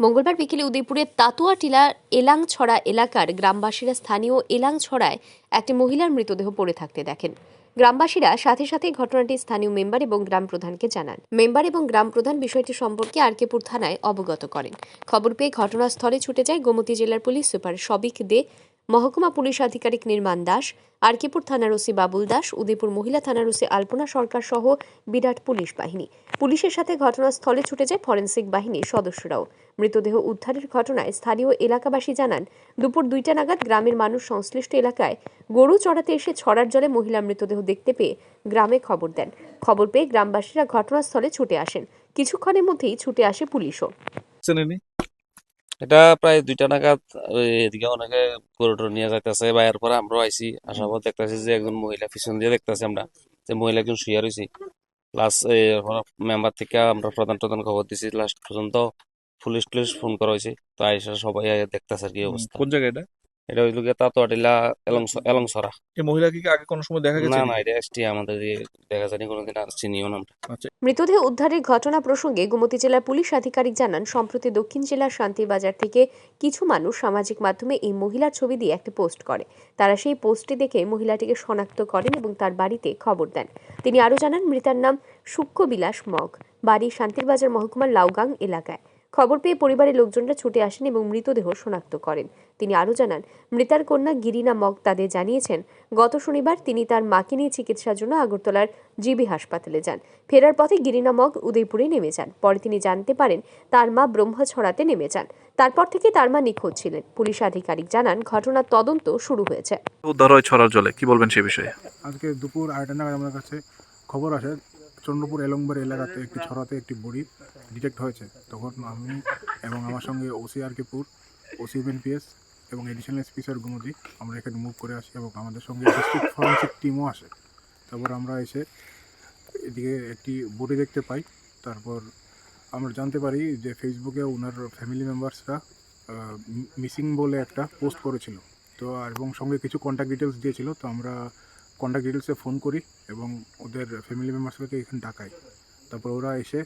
মঙ্গলবার বিকেলে উদয়পুরের তাতুয়া টিলার এলাংছড়া এলাকার গ্রামবাসীরা স্থানীয় এলাংছড়ায় একটি মহিলার মৃতদেহ পড়ে থাকতে দেখেন। গ্রামবাসীরা সাথে সাথে ঘটনাটি স্থানীয় মেম্বার এবং গ্রাম প্রধানকে জানান। মেম্বার এবং গ্রাম প্রধান বিষয়টি সম্পর্কে আরকেপুর থানায় অবগত করেন। খবর পেয়ে ঘটনাস্থলে ছুটে যায় গোমতী জেলার পুলিশ সুপার সবিক দে মহকুমা পুলিশ আধিকারিক নির্মাণ দাস, আরকিপুর থানার ওসি বাবুল দাস, উদয়পুর মহিলা থানার ওসি আলপনা সরকার সহ বিরাট পুলিশ বাহিনী। পুলিশের সাথে ঘটনাস্থলে ছুটে যায় ফরেন্সিক বাহিনীর সদস্যরাও। মৃতদেহ উদ্ধারের ঘটনায় স্থানীয় এলাকাবাসী জানান, দুপুর দুইটা নাগাদ গ্রামের মানুষ সংশ্লিষ্ট এলাকায় গরু চড়াতে এসে ছড়ার জলে মহিলা মৃতদেহ দেখতে পেয়ে গ্রামে খবর দেন। খবর পেয়ে গ্রামবাসীরা ঘটনাস্থলে ছুটে আসেন। কিছুক্ষণের মধ্যেই ছুটে আসে পুলিশও। এটা প্রায় দুইটা নাগাদ এদিকে অনেকে গরু টরু নিয়ে যাইতেছে, বা এরপরে আমরাও আইসি আসার পর দেখতেছি যে একজন মহিলা পিছন দিয়ে দেখতেছি আমরা, যে মহিলা একজন শুয়ে লাস্ট প্লাস মেম্বার থেকে আমরা প্রধান প্রধান খবর দিছি লাস্ট পর্যন্ত পুলিশ টুলিশ ফোন করা হয়েছে তো আইসা সবাই দেখতেছে আর কি অবস্থা। কোন জায়গায় এটা? এটা হইল গিয়ে তাতোয়াটিলা এলংসরা এই মহিলাকে কি আগে কোনো সময় দেখা গেছে না না এটা এসটি আমাদের দেখা জানি কোনোদিন আর চিনিও না আচ্ছা। মৃতদেহ উদ্ধারের ঘটনা প্রসঙ্গে গোমতী জেলার পুলিশ আধিকারিক জানান সম্প্রতি দক্ষিণ জেলার শান্তিবাজার থেকে কিছু মানুষ সামাজিক মাধ্যমে এই মহিলার ছবি দিয়ে একটি পোস্ট করে। তারা সেই পোস্টটি দেখে মহিলাটিকে শনাক্ত করেন এবং তার বাড়িতে খবর দেন। তিনি আরও জানান মৃতার নাম সূক্ষ্মবিলাস মগ বাড়ি শান্তিরবাজার মহকুমার লাউগাং এলাকায়। খবর পেয়ে পরিবারের লোকজনরা ছুটে আসেন এবং মৃতদেহ শনাক্ত করেন। তিনি আরও জানান মৃতার কন্যা গিরিনা মগ তাদের জানিয়েছেন গত শনিবার তিনি তার মাকে নিয়ে চিকিৎসার জন্য আগরতলার জিবি হাসপাতালে যান। ফেরার পথে গিরিনা মগ উদয়পুরে নেমে যান। পরে তিনি জানতে পারেন তার মা ব্রহ্মছড়াতে নেমে যান। তারপর থেকে তার মা নিখোঁজ ছিলেন। পুলিশ আধিকারিক জানান ঘটনার তদন্ত শুরু হয়েছে। উদ্ধার হয় ছড়ার জলে। কি বলবেন সে বিষয়ে? আজকে দুপুর আড়াইটা নাগাদ আমার কাছে খবর আসে চন্দ্রপুর এলংবার এলাকাতে একটি ছড়াতে একটি বডি ডিটেক্ট হয়েছে। তখন আমি এবং আমার সঙ্গে ওসি আর কেপুর ওসি বিএনপিএস এবং এডিশনাল এসপি স্যার গুমতি আমরা এখানে মুভ করে আসি এবং আমাদের সঙ্গে ডিস্ট্রিক্ট ফরেন্সিক টিমও আসে। তারপর আমরা এসে এদিকে একটি বডি দেখতে পাই। তারপর আমরা জানতে পারি যে ফেসবুকে ওনার ফ্যামিলি মেম্বার্সরা মিসিং বলে একটা পোস্ট করেছিল। তো এবং সঙ্গে কিছু কন্ট্যাক্ট ডিটেলস দিয়েছিল। তো আমরা কন্ট্যাক্ট ডিটেলসে ফোন করি এবং ওদের ফ্যামিলি মেম্বার্সকে এখানে ডাকাই। তারপর ওরা এসে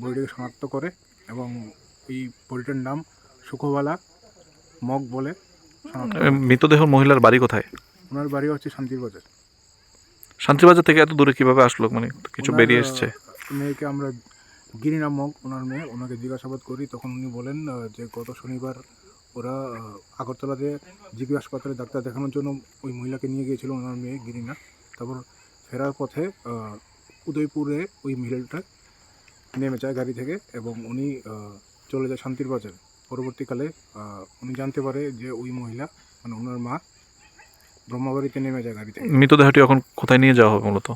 বডিটাকে শনাক্ত করে এবং এই বডিটার নাম সুখবালা মগ বলে মৃতদেহ মহিলার বাড়ি কোথায়? ওনার বাড়ি হচ্ছে শান্তির বাজার। শান্তিবাজার থেকে এত দূরে কীভাবে আসলো? মানে কিছু বেরিয়ে এসছে? মেয়েকে আমরা গিরিনা মগ ওনার মেয়ে ওনাকে জিজ্ঞাসাবাদ করি। তখন উনি বলেন যে গত শনিবার ওরা আগরতলাতে জিবি হাসপাতালে ডাক্তার দেখানোর জন্য ওই মহিলাকে নিয়ে গিয়েছিল ওনার মেয়ে গিরিনা। তারপর ফেরার পথে উদয়পুরে ওই মহিলাটা নেমে যায় গাড়ি থেকে এবং উনি চলে যায় শান্তির বাজারে। পরবর্তীকালে উনি জানতে পারে যে ওই মহিলা মানে ওনার মা ব্রহ্মাবাড়িতে নেমে যায় গাড়ি থেকে। মৃতদেহটি এখন কোথায় নিয়ে যাওয়া হবে মূলত?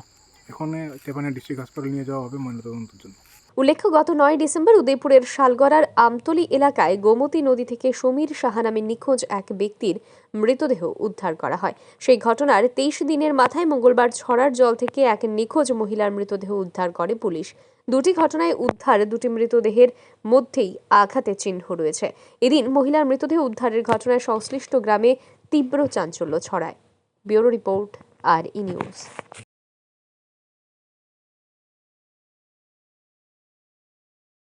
এখন তেপানে ডিস্ট্রিক্ট হাসপাতালে নিয়ে যাওয়া হবে ময়নাতদন্তের জন্য। উল্লেখ্য, গত নয় ডিসেম্বর উদয়পুরের শালগড়ার আমতলী এলাকায় গোমতী নদী থেকে সমীর সাহা নামে নিখোঁজ এক ব্যক্তির মৃতদেহ উদ্ধার করা হয়। সেই ঘটনার তেইশ দিনের মাথায় মঙ্গলবার ছড়ার জল থেকে এক নিখোঁজ মহিলার মৃতদেহ উদ্ধার করে পুলিশ। দুটি ঘটনায় উদ্ধার দুটি মৃতদেহের মধ্যেই আঘাতের চিহ্ন রয়েছে। এদিন মহিলার মৃতদেহ উদ্ধারের ঘটনায় সংশ্লিষ্ট গ্রামে তীব্র চাঞ্চল্য ছড়ায়। Bureau report, R E news.